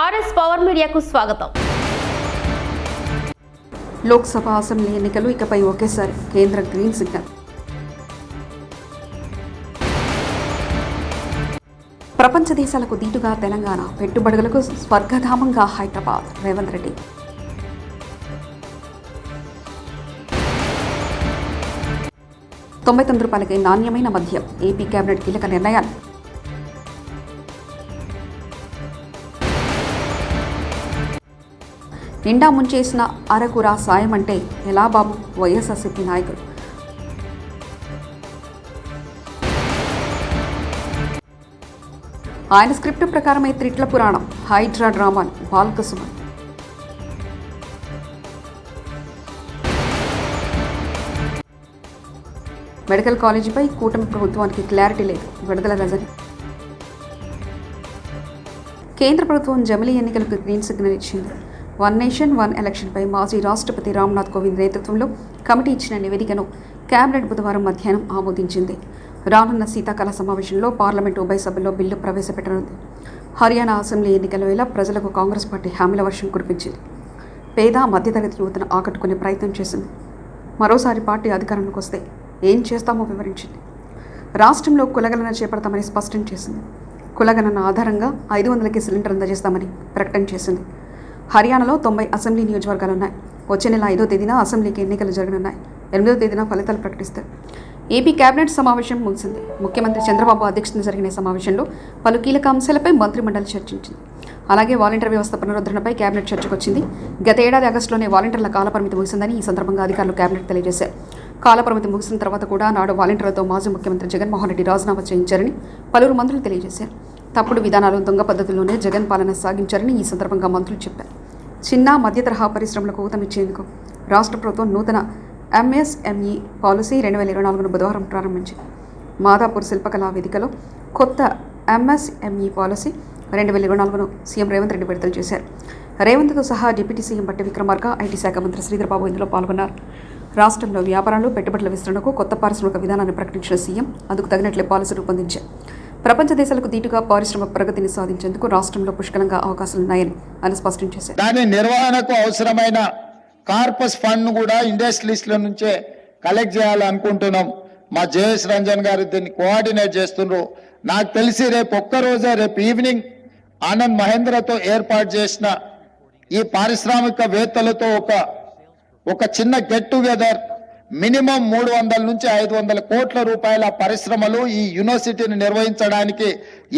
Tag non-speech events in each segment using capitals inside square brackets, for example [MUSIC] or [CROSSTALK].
RS power మీడియాకు స్వాగతం. Lok Sabha assembly ఎన్నికలు ఇకపై ఒకేసారి కేంద్ర గ్రీన్ సిగ్నల్. ప్రపంచ దేశాలకు దీటుగా తెలంగాణ పెట్టుబడులకు స్వర్గధామంగా హైదరాబాద్ రేవంత్ రెడ్డి. తొంభై తొమ్మిది రూపాయలకి నాణ్యమైన మద్యం ఏపీ కేబినెట్ కీలక నిర్ణయాలు. నిండా ముంచేసిన అరకురా సాయం అంటే ఎలా బాబు? వైఎస్ఆర్సీపీ నాయకులు. ఆయన స్క్రిప్ట్ ప్రకారమే త్రిట్ల పురాణం హైడ్రా డ్రామాలు బాలకసుమన్ మెడికల్ కాలేజీపై కూటమి ప్రభుత్వానికి క్లారిటీ లేదు విడుదల రజని. కేంద్ర ప్రభుత్వం జమిలీ ఎన్నికలకు గ్రీన్ సిగ్నల్ ఇచ్చింది. వన్ నేషన్ వన్ ఎలక్షన్పై మాజీ రాష్ట్రపతి రామ్నాథ్ కోవింద్ నేతృత్వంలో కమిటీ ఇచ్చిన నివేదికను కేబినెట్ బుధవారం మధ్యాహ్నం ఆమోదించింది. రానున్న శీతాకాల సమావేశంలో పార్లమెంట్ ఉభయ సభల్లో బిల్లు ప్రవేశపెట్టనుంది. హర్యానా అసెంబ్లీ ఎన్నికల వేళ ప్రజలకు కాంగ్రెస్ పార్టీ హామీల వర్షం కురిపించింది. పేద మధ్యతరగతి యువతను ఆకట్టుకునే ప్రయత్నం చేసింది. మరోసారి పార్టీ అధికారంలోకి వస్తే ఏం చేస్తామో వివరించింది. రాష్ట్రంలో కులగణన చేపడతామని స్పష్టం చేసింది. కులగణన ఆధారంగా ఐదు వందలకి సిలిండర్ అందజేస్తామని ప్రకటన చేసింది. హర్యానాలో తొంభై అసెంబ్లీ నియోజకవర్గాలు ఉన్నాయి వచ్చే నెల ఐదో తేదీన అసెంబ్లీకి ఎన్నికలు జరగనున్నాయి. ఎనిమిదో తేదీన ఫలితాలు ప్రకటిస్తారు. ఏపీ కేబినెట్ సమావేశం ముగిసింది. ముఖ్యమంత్రి చంద్రబాబు అధ్యక్షతన జరిగిన సమావేశంలో పలు కీలక అంశాలపై మంత్రిమండలి చర్చించింది. అలాగే వాలంటీర్ వ్యవస్థ పునరుద్ధరణపై కేబినెట్ చర్చకు వచ్చింది. గత ఏడాది ఆగస్టులోనే వాలంటీర్ల కాలపరిమితి ముగిసిందని ఈ సందర్భంగా అధికారులు కేబినెట్ తెలియజేశారు. కాలపరిమితి ముగిసిన తర్వాత కూడా నాడు వాలంటీర్లతో మాజీ ముఖ్యమంత్రి జగన్మోహన్ రెడ్డి రాజీనామా చేయించారని పలువురు మంత్రులు తెలియజేశారు. తప్పుడు విధానాలు దొంగ పద్ధతుల్లోనే జగన్ పాలన సాగించారని ఈ సందర్భంగా మంత్రులు చెప్పారు. చిన్న మధ్య తరహా పరిశ్రమలకు ఊతమిచ్చేందుకు రాష్ట్ర ప్రభుత్వం నూతన ఎంఎస్ఎంఈ పాలసీ రెండు వేల ఇరవై నాలుగును బుధవారం ప్రారంభించింది. మాదాపూర్ శిల్పకళా వేదికలో కొత్త ఎంఎస్ఎంఈ పాలసీ రెండు వేల ఇరవై నాలుగును సీఎం రేవంత్ రెడ్డి విడుదల చేశారు. రేవంత్తో సహా డిప్యూటీ సీఎం బట్టి విక్రమార్క ఐటీ శాఖ మంత్రి శ్రీధర్బాబు ఇందులో పాల్గొన్నారు. రాష్ట్రంలో వ్యాపారాలు పెట్టుబడుల విస్తరణకు కొత్త పారిశ్రామిక విధానాన్ని ప్రకటించిన సీఎం అందుకు తగినట్లే పాలసీ రూపొందించారు. ప్రపంచ దేశాలకు దీటుగా పారిశ్రామిక ప్రగతిని సాధించేందుకు రాష్ట్రంలో పుష్కలంగా అవకాశాలున్నాయని ఆయన స్పష్టం చేశారు. దాని నిర్వహణకు అవసరమైన కార్పస్ ఫండ్ కూడా ఇండస్ట్రీస్ల నుంచే కలెక్ట్ చేయాలనుకుంటున్నాం మా జేఎస్ రంజన్ గారు దీన్ని కోఆర్డినేట్ చేస్తున్నారు నాకు తెలిసి రేపు ఒక్కరోజే రేపు ఈవినింగ్ ఆనంద్ మహేంద్రతో ఏర్పాటు చేసిన ఈ పారిశ్రామికవేత్తలతో ఒక ఒక చిన్న గెట్ టుగెదర్ మినిమం మూడు వందల నుంచి ఐదు వందల కోట్ల రూపాయల పరిశ్రమలు ఈ యూనివర్సిటీని నిర్వహించడానికి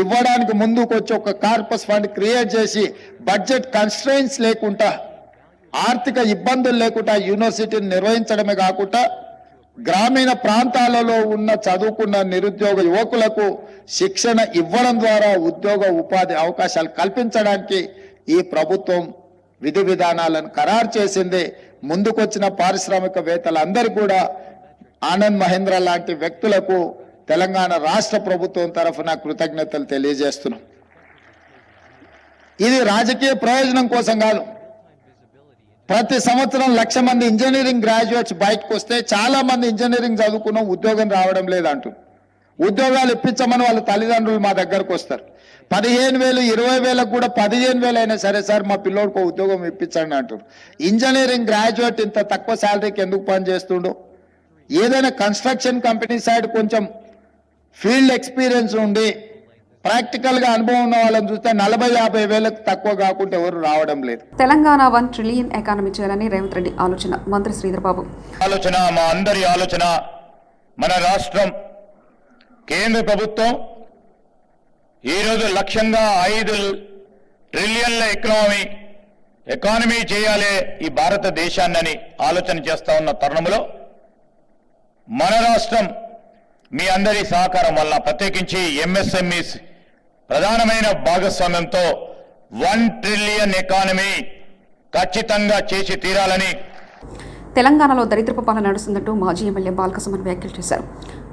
ఇవ్వడానికి ముందుకు వచ్చి ఒక కార్పస్ ఫండ్ క్రియేట్ చేసి బడ్జెట్ కన్స్ట్రెయిన్స్ లేకుండా ఆర్థిక ఇబ్బందులు లేకుండా యూనివర్సిటీని నిర్వహించడమే కాకుండా గ్రామీణ ప్రాంతాలలో ఉన్న చదువుకున్న నిరుద్యోగ యువకులకు శిక్షణ ఇవ్వడం ద్వారా ఉద్యోగ ఉపాధి అవకాశాలు కల్పించడానికి ఈ ప్రభుత్వం విధి విధానాలను ఖరారు చేసింది. ముందుకొచ్చిన పారిశ్రామికవేత్తలందరికీ కూడా ఆనంద్ మహేంద్ర లాంటి వ్యక్తులకు తెలంగాణ రాష్ట్ర ప్రభుత్వం తరఫున కృతజ్ఞతలు తెలియజేస్తున్నాం. ఇది రాజకీయ ప్రయోజనం కోసం కాదు. ప్రతి సంవత్సరం లక్ష మంది ఇంజనీరింగ్ గ్రాడ్యుయేట్స్ బయటకు వస్తే చాలా మంది ఇంజనీరింగ్ చదువుకున్న ఉద్యోగం రావడం లేదంటూ ఉద్యోగాలు ఇప్పించమని వాళ్ళ తల్లిదండ్రులు మా దగ్గరకు వస్తారు. పదిహేను వేలు ఇరవై వేలకు కూడా పదిహేను వేలు అయినా సరే సార్ మా పిల్లోడికి ఉద్యోగం ఇప్పించండి అంటారు ఇంజనీరింగ్ గ్రాడ్యుయేట్ ఇంత తక్కువ శాలరీకి ఎందుకు పని చేస్తుండు? ఏదైనా కన్స్ట్రక్షన్ కంపెనీ సైడ్ కొంచెం ఫీల్డ్ ఎక్స్పీరియన్స్ ఉండి ప్రాక్టికల్గా అనుభవం ఉన్న వాళ్ళని చూస్తే నలభై యాభై వేలకు తక్కువ కాకుండా ఎవరు రావడం లేదు. తెలంగాణ వన్ ట్రిలియన్ ఎకానమీ చేయాలని రేవంత్ రెడ్డి ఆలోచన. మంత్రి శ్రీధర్బాబు. ఆలోచన మా అందరి ఆలోచన మన రాష్ట్రం కేంద్ర ప్రభుత్వం ఈరోజు లక్ష్యంగా ఐదు ట్రిలియన్ల ఎకనామీ ఎకానమీ చేయాలే ఈ భారతదేశాన్ని ఆలోచన చేస్తా ఉన్న తరుణంలో మన రాష్ట్రం మీ అందరి సహకారం వల్ల ప్రత్యేకించి ఎంఎస్ఎంఈస్ ప్రధానమైన భాగస్వామ్యంతో వన్ ట్రిలియన్ ఎకానమీ ఖచ్చితంగా చేసి తీరాలని తెలంగాణలో దరిద్రపు పాలన నడుస్తుందంటూ మాజీ ఎమ్మెల్యే బాలకసుమన్ వ్యాఖ్యలు చేశారు.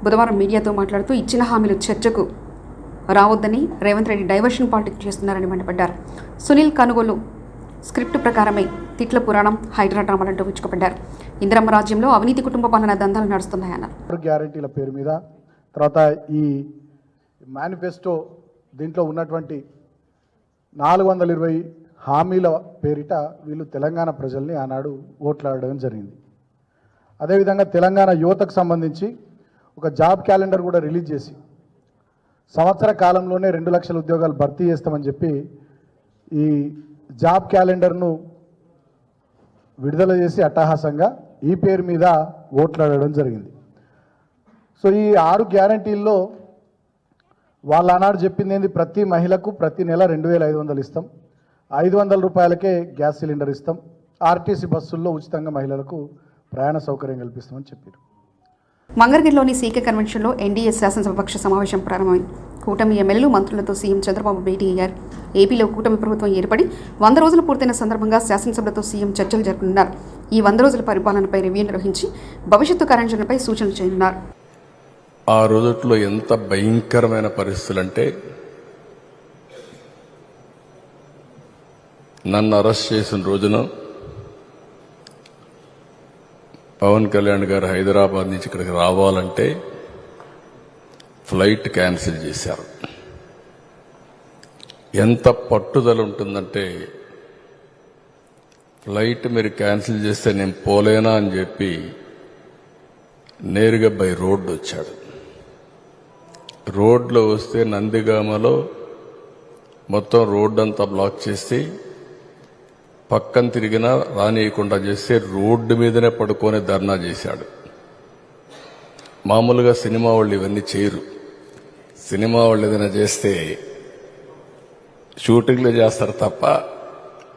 బుధవారం మీడియాతో మాట్లాడుతూ ఇచ్చిన హామీలు చర్చకు రావద్దని రేవంత్ రెడ్డి డైవర్షన్ పాలిటిక్స్ చేస్తున్నారని మండిపడ్డారు. సునీల్ కనుగోలు స్క్రిప్ట్ ప్రకారమే తిట్ల పురాణం హైడ్రా డ్రామాలంటూ విచ్చుకుపడ్డారు. ఇందిరమ్మ రాజ్యంలో అవినీతి కుటుంబ పాలన దందాలు నడుస్తున్నాయన్నారు. గ్యారంటీల పేరు మీద తర్వాత ఈ మేనిఫెస్టో దీంట్లో ఉన్నటువంటి నాలుగు వందల ఇరవై హామీల పేరిట వీళ్ళు తెలంగాణ ప్రజల్ని ఆనాడు ఓట్లాడడం జరిగింది. అదేవిధంగా తెలంగాణ యువతకు సంబంధించి ఒక జాబ్ క్యాలెండర్ కూడా రిలీజ్ చేసి సంవత్సర కాలంలోనే రెండు లక్షల ఉద్యోగాలు భర్తీ చేస్తామని చెప్పి ఈ జాబ్ క్యాలెండర్ను విడుదల చేసి అట్టహాసంగా ఈ పేరు మీద ఓట్లాడడం జరిగింది. సో ఈ ఆరు గ్యారంటీల్లో వాళ్ళ ఆనాడు చెప్పింది ఏంది? ప్రతి మహిళకు ప్రతి నెల రెండు వేల ఐదు వందలు ఇస్తాం. ఐదు వందల రూపాయలకే గ్యాస్ సిలిండర్ ఇస్తాం. ఆర్టీసీ బస్సుల్లో ఉచితంగా మహిళలకు ప్రయాణ సౌకర్యం కల్పిస్తామని చెప్పారు. మంగళగిరిలోని సీకే కన్వెన్షన్లో ఎన్డీఏ శాసనసభపక్ష సమావేశం ప్రారంభమైంది. కూటమి ఎమ్మెల్యేలు మంత్రులతో సీఎం చంద్రబాబు భేటీ అయ్యారు. ఏపీలో కూటమి ప్రభుత్వం ఏర్పడి వంద రోజులు పూర్తయిన సందర్భంగా శాసనసభలతో సీఎం చర్చలు జరపనున్నారు ఈ వంద రోజుల పరిపాలనపై రివ్యూ నిర్వహించి భవిష్యత్తు కార్యాచరణపై సూచనలు చేయనున్నారు. ఆ రోజుల్లో ఎంత భయంకరమైన పరిస్థితులు అంటే నన్ను అరెస్ట్ చేసిన రోజున పవన్ కళ్యాణ్ గారు హైదరాబాద్ నుంచి ఇక్కడికి రావాలంటే ఫ్లైట్ క్యాన్సిల్ చేశారు. ఎంత పట్టుదల ఉంటుందంటే ఫ్లైట్ మీరు క్యాన్సిల్ చేస్తే నేను పోలేనా అని చెప్పి నేరుగా బై రోడ్డు వచ్చాడు. రోడ్లో వస్తే నందిగామలో మొత్తం రోడ్డంతా బ్లాక్ చేసి పక్కన తిరిగినా రానియకుండా చేస్తే రోడ్డు మీదనే పడుకొని ధర్నా చేశాడు. మామూలుగా సినిమా వాళ్ళు ఇవన్నీ చేయరు. సినిమా వాళ్ళు ఏదైనా చేస్తే షూటింగ్లు చేస్తారు తప్ప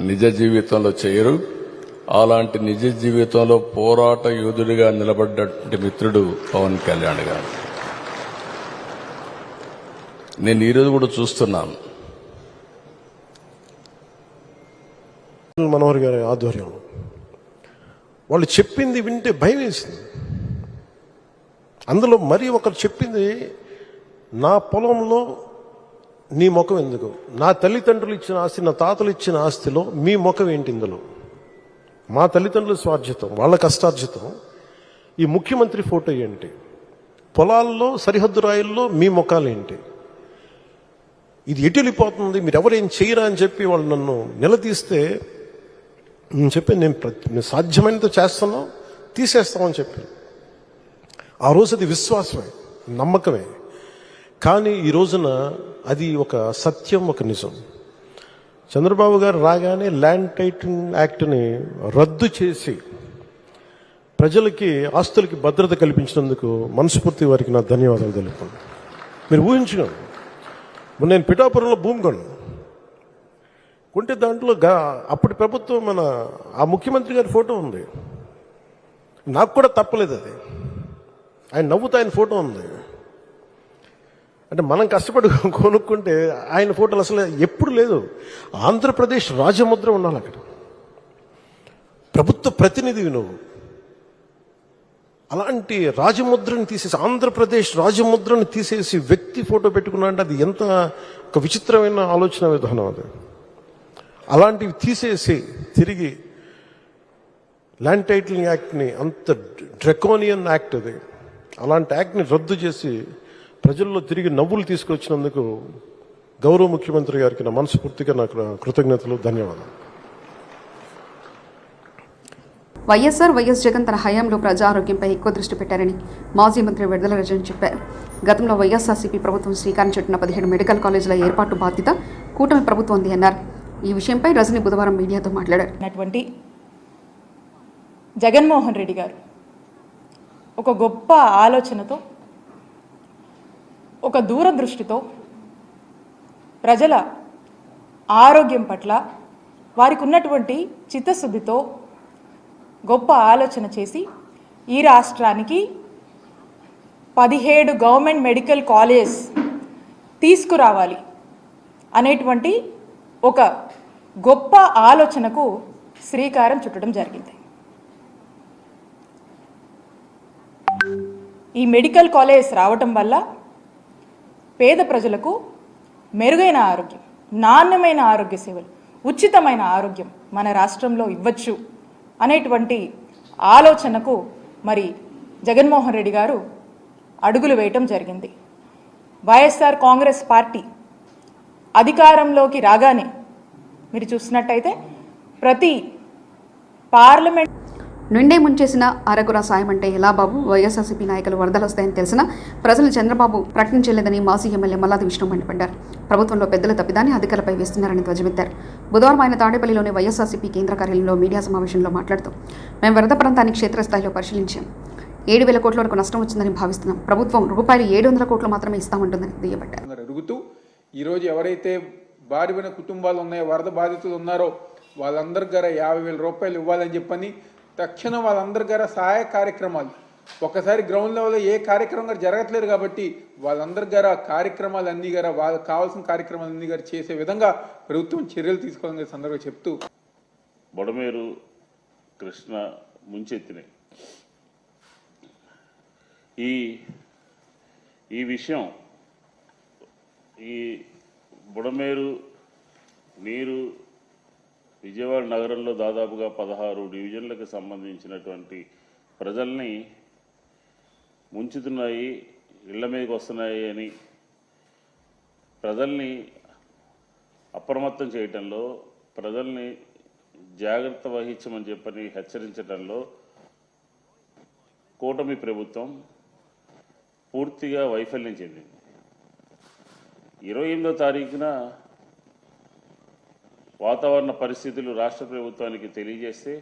నిజ జీవితంలో చేయరు. అలాంటి నిజ జీవితంలో పోరాట యోధుడిగా నిలబడ్డటువంటి మిత్రుడు పవన్ కళ్యాణ్ గారు. నేను ఈరోజు కూడా చూస్తున్నాను. మనోహర్ గారి ఆధ్వర్యంలో. వాళ్ళు చెప్పింది వింటే భయం వేసింది. అందులో మరి ఒకరు చెప్పింది నా పొలంలో నీ ముఖం ఎందుకు? నా తల్లిదండ్రులు ఇచ్చిన ఆస్తి నా తాతలు ఇచ్చిన ఆస్తిలో మీ ముఖం ఏంటి ఇందులో? మా తల్లిదండ్రుల స్వార్జితం వాళ్ళ కష్టార్జితం. ఈ ముఖ్యమంత్రి ఫోటో ఏంటి? పొలాల్లో సరిహద్దు రాయిల్లో మీ ముఖాలు ఏంటి? ఇది ఎటు వెళ్ళిపోతుంది? మీరు ఎవరేం చేయరా? అని చెప్పి వాళ్ళు నన్ను నిలదీస్తే నేను చెప్పి నేను ప్రతి- సాధ్యమైనంత చేస్తాను తీసేస్తామని చెప్పాను ఆ రోజు అది విశ్వాసమే నమ్మకమే. కానీ ఈ రోజున అది ఒక సత్యం ఒక నిజం. చంద్రబాబు గారు రాగానే ల్యాండ్ టైటింగ్ యాక్ట్ని రద్దు చేసి ప్రజలకి ఆస్తులకి భద్రత కల్పించినందుకు మనస్ఫూర్తి వారికి నా ధన్యవాదాలు తెలుపుతున్నాను మీరు ఊహించుకోండి. నేను పిఠాపురంలో భూమి కొన్నాను. కొంటే దాంట్లో గా అప్పటి ప్రభుత్వం మన ఆ ముఖ్యమంత్రి గారి ఫోటో ఉంది. నాకు కూడా తప్పలేదు అది. ఆయన నవ్వుతూ ఆయన ఫోటో ఉంది. అంటే మనం కష్టపడి [LAUGHS] కొనుక్కుంటే ఆయన ఫోటోలు అసలు ఎప్పుడు లేదు. ఆంధ్రప్రదేశ్ రాజముద్ర ఉండాలి అక్కడ. ప్రభుత్వ ప్రతినిధివి నువ్వు. అలాంటి రాజముద్రని తీసేసి ఆంధ్రప్రదేశ్ రాజముద్రని తీసేసి వ్యక్తి ఫోటో పెట్టుకున్నా అంటే అది ఎంత ఒక విచిత్రమైన ఆలోచన విధానం అది. అలాంటివి తీసేసి తిరిగి ల్యాండ్ టైటిలింగ్ యాక్ట్ని అంత డ్రెకోనియన్ యాక్ట్ అది. అలాంటి యాక్ట్ని రద్దు చేసి ప్రజల్లో తిరిగి నవ్వులు తీసుకొచ్చినందుకు గౌరవ ముఖ్యమంత్రి గారికి నా మనస్ఫూర్తిగా నాకు కృతజ్ఞతలు ధన్యవాదాలు. వైఎస్ఆర్ వైఎస్ జగన్ తన హయాంలో ప్రజా ఆరోగ్యంపై ఎక్కువ దృష్టి పెట్టారని మాజీ మంత్రి విడుదల రజన్ చెప్పారు. గతంలో వైఎస్ఆర్సీపీ ప్రభుత్వం శ్రీకారం చుట్టిన పదిహేడు మెడికల్ కాలేజీల ఏర్పాటు బాధ్యత కూటమి ప్రభుత్వం ఉంది అన్నారు. ఈ విషయంపై రజని బుధవారం మీడియాతో మాట్లాడారు. జగన్మోహన్ రెడ్డి గారు ఒక గొప్ప ఆలోచనతో ఒక దూరదృష్టితో ప్రజల ఆరోగ్యం పట్ల వారికి ఉన్నటువంటి చిత్తశుద్ధితో గొప్ప ఆలోచన చేసి ఈ రాష్ట్రానికి పదిహేడు గవర్నమెంట్ మెడికల్ కాలేజ్ తీసుకురావాలి అనేటువంటి ఒక గొప్ప ఆలోచనకు శ్రీకారం చుట్టడం జరిగింది. ఈ మెడికల్ కాలేజ్ రావటం వల్ల పేద ప్రజలకు మెరుగైన ఆరోగ్యం నాణ్యమైన ఆరోగ్య సేవలు ఉచితమైన ఆరోగ్యం మన రాష్ట్రంలో ఇవ్వచ్చు అనేటువంటి ఆలోచనకు మరి జగన్మోహన్ రెడ్డి గారు అడుగులు వేయటం జరిగింది. వైఎస్ఆర్ కాంగ్రెస్ పార్టీ అధికారంలోకి రాగానే మీరు చూసినట్టయితే ప్రతి పార్లమెంట్ నిండే ముంచేసిన అరకుర సాయం అంటే ఎలా బాబు? వైఎస్ఆర్సీపీ నాయకులు వరదలు వస్తాయని తెలిసినా ప్రజలు చంద్రబాబు ప్రకటించలేదని మాజీ ఎమ్మెల్యే మల్లాది విష్ణు మండిపడ్డారు. ప్రభుత్వంలో పెద్దల తప్పిదాన్ని అధికారులపై వేస్తున్నారని ధ్వజమెత్తారు. బుధవారం ఆయన తాడేపల్లిలోని వైఎస్ఆర్సీపీ కేంద్ర కార్యాలయంలో మీడియా సమావేశంలో మాట్లాడుతూ మేము వరద ప్రాంతాన్ని క్షేత్రస్థాయిలో పరిశీలించాం. ఏడు వేల కోట్ల వరకు నష్టం వచ్చిందని భావిస్తున్నాం. ప్రభుత్వం రూపాయలు ఏడు వందల కోట్లు మాత్రమే ఇస్తామంటుందని దుయ్యబట్టారు. ఈరోజు ఎవరైతే బారిపోయిన కుటుంబాలు ఉన్నాయో వరద బాధితులు ఉన్నారో వాళ్ళందరి గార యాభై వేల రూపాయలు ఇవ్వాలని చెప్పని తక్షణం వాళ్ళందరి గార సహాయ కార్యక్రమాలు. ఒకసారి గ్రౌండ్ లెవెల్లో ఏ కార్యక్రమం గారు జరగట్లేదు కాబట్టి వాళ్ళందరి గార కార్యక్రమాలు అన్ని గార వాళ్ళకి కావాల్సిన కార్యక్రమాలు అన్ని గారు చేసే విధంగా ప్రభుత్వం చర్యలు తీసుకోవాలని సందర్భంగా చెప్తూ. బొడమేరు కృష్ణ ముంచెత్తినాయి ఈ ఈ విషయం ఈ బుడమేరు నీరు విజయవాడ నగరంలో దాదాపుగా పదహారు డివిజన్లకు సంబంధించినటువంటి ప్రజల్ని ముంచుతున్నాయి ఇళ్ళ మీదకి వస్తున్నాయి అని ప్రజల్ని అప్రమత్తం చేయటంలో ప్రజల్ని జాగ్రత్త వహించమని చెప్పని హెచ్చరించడంలో కూటమి ప్రభుత్వం పూర్తిగా వైఫల్యం చెందింది. ఇరవై ఎనిమిదో తారీఖున వాతావరణ పరిస్థితులు రాష్ట్ర ప్రభుత్వానికి తెలియజేస్తే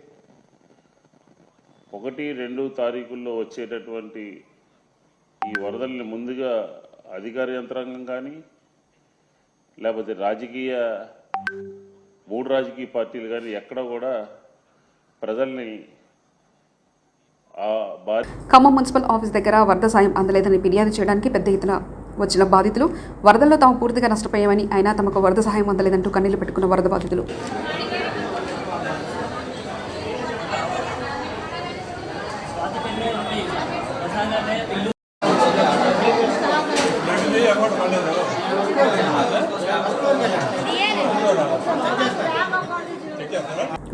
ఒకటి రెండు తారీఖుల్లో వచ్చేటటువంటి ఈ వరదల్ని ముందుగా అధికార యంత్రాంగం కానీ లేకపోతే రాజకీయ మూడు రాజకీయ పార్టీలు కానీ ఎక్కడ కూడా ప్రజల్ని ఖమ్మం మున్సిపల్ ఆఫీస్ దగ్గర వరద సాయం అందలేదని ఫిర్యాదు చేయడానికి పెద్ద ఎత్తున వచ్చిన బాధితులు వరదల్లో తాము పూర్తిగా నష్టపోయామని అయినా తమకు వరద సహాయం అందలేదంటూ కన్నీళ్ళు పెట్టుకున్న వరద బాధితులు.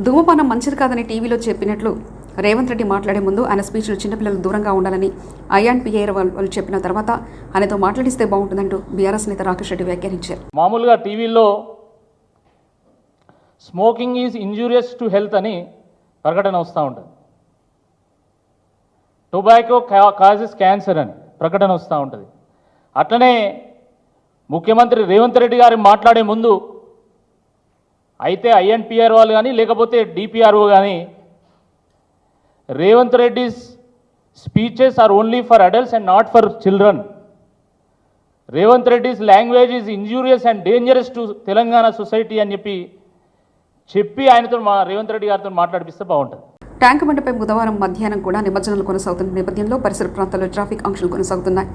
ధూమపానం మంచిది కాదని టీవీలో చెప్పినట్లు రేవంత్ రెడ్డి మాట్లాడే ముందు ఆయన స్పీచ్లు చిన్నపిల్లలు దూరంగా ఉండాలని ఐఆన్ పిఏర్ వాళ్ళు చెప్పిన తర్వాత ఆయనతో మాట్లాడిస్తే బాగుంటుందంటూ బీఆర్ఎస్ నేత రాకేష్ రెడ్డి వ్యాఖ్యానించారు. మామూలుగా టీవీల్లో smoking is injurious to health అని ప్రకటన వస్తూ ఉంటుంది. టొబాకో కాజెస్ క్యాన్సర్ అని ప్రకటన వస్తూ ఉంటుంది. అట్లనే ముఖ్యమంత్రి రేవంత్ రెడ్డి గారు మాట్లాడే ముందు అయితే ఐఎన్పిఆర్ వాళ్ళు కానీ లేకపోతే డిపిఆర్ఓ కానీ Revanth Reddy's speeches are only for adults and not for children Revanth Reddy's language is injurious and dangerous to Telangana society అని చెప్పి చెప్పి ఆయనతో మా రేవంత్ రెడ్డి గారితో మాట్లాడిపిస్తే బాగుంటుంది. ట్యాంక్ బండిపై బుధవారం మధ్యాహ్నం కూడా నిమజ్జనాలు కొనసాగుతున్న నేపథ్యంలో పరిసర ప్రాంతాల్లో ట్రాఫిక్ ఆంక్షలు కొనసాగుతున్నాయి.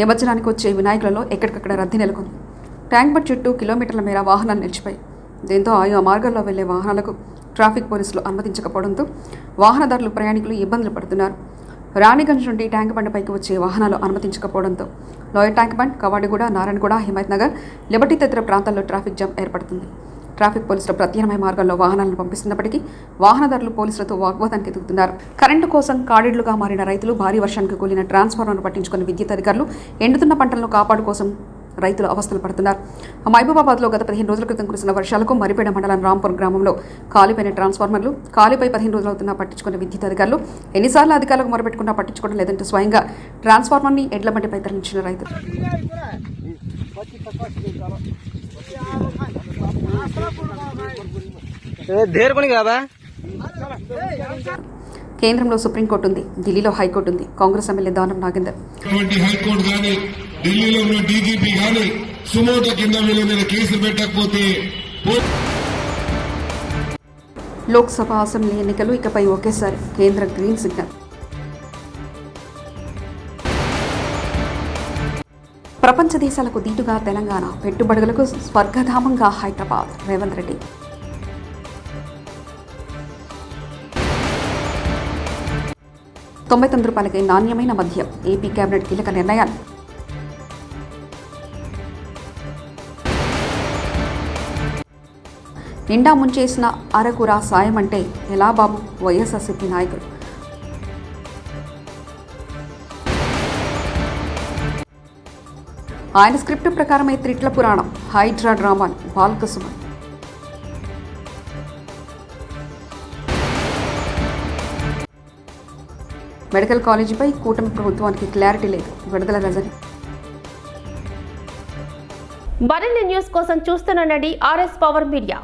నిమజ్జనానికి వచ్చే వినాయకులలో ఎక్కడికక్కడ రద్దీ నెలకొంది. ట్యాంక్ బండ్ చుట్టూ కిలోమీటర్ల మేర వాహనాలు నిలిచిపోయి దీంతో ఆయా మార్గాల్లో వెళ్ళే వాహనాలకు ట్రాఫిక్ పోలీసులు అనుమతించకపోవడంతో వాహనదారులు ప్రయాణికులు ఇబ్బందులు పడుతున్నారు. రాణిగంజ్ నుండి ట్యాంక్ బండ్పైకి వచ్చే వాహనాలు అనుమతించకపోవడంతో lower tank bund Kavadiguda Narayanaguda Himayat Nagar liberty తదితర ప్రాంతాల్లో ట్రాఫిక్ జామ్ ఏర్పడుతుంది. ట్రాఫిక్ పోలీసులు ప్రత్యామ్నాయ మార్గాల్లో వాహనాలను పంపిస్తున్నప్పటికీ వాహనదారులు పోలీసులతో వాగ్వాదానికి ఎదుగుతున్నారు. కరెంటు కోసం కాడిడ్లుగా మారిన రైతులు భారీ వర్షానికి కూలిన ట్రాన్స్ఫార్మర్ను పట్టించుకుని విద్యుత్ అధికారులు ఎండుతున్న పంటలను కాపాడు కోసం రైతులు అవస్థలు పడుతున్నారు. మహబూబాబాద్లో గత పదిహేను రోజుల క్రితం కురిసిన వర్షాలకు మరిపేడ మండలం రాంపూర్ గ్రామంలో కాలిపోయిన ట్రాన్స్ఫార్మర్లు కాలిపై పదిహేను రోజులు అవుతున్నా పట్టించుకున్న విద్యుత్ అధికారులు ఎన్నిసార్లు అధికారులకు మొరపెట్టుకున్నా పట్టించుకోవడం లేదంటూ స్వయంగా ట్రాన్స్ఫార్మర్ని ఎడ్ల బండిపై తరలించిన రైతులు కేంద్రంలో సుప్రీంకోర్టు ఉంది ఢిల్లీలో హైకోర్టు ఉంది కాంగ్రెస్ ఎమ్మెల్యే దానం నాగేందర్. హైకోర్టు గాని ఢిల్లీలో ఉన్న డీజీపీ గాని సుమోటో కింద వీళ్ళ మీద కేసులు పెట్టకపోతే లోక్సభ అసెంబ్లీ ఎన్నికలు ఇకపై ఒకేసారి కేంద్ర గ్రీన్ సిగ్నల్. ప్రపంచ దేశాలకు దీటుగా తెలంగాణ పెట్టుబడులకు స్వర్గధామంగా హైదరాబాద్. రేవంత్ రెడ్డి. తొంభై తొమ్మిది రూపాయలకి నాణ్యమైన మద్యం. ఏపీ కేబినెట్ కీలక నిర్ణయాలు. నిండా ముంచేసిన అరకురా సాయం అంటే ఎలా బాబు? వైఎస్ఆర్సీపీ నాయకుడు ఆయన స్క్రిప్ట్ ప్రకారమే త్రిట్ల పురాణం హైడ్రా డ్రామాలు బాలకసుమన్ మెడికల్ కాలేజీపై కూటమి ప్రభుత్వానికి క్లారిటీ లేదు. విడుదల రజని. మరిన్ని న్యూస్ కోసం చూస్తున్నండి ఆర్ఎస్ పవర్ మీడియా.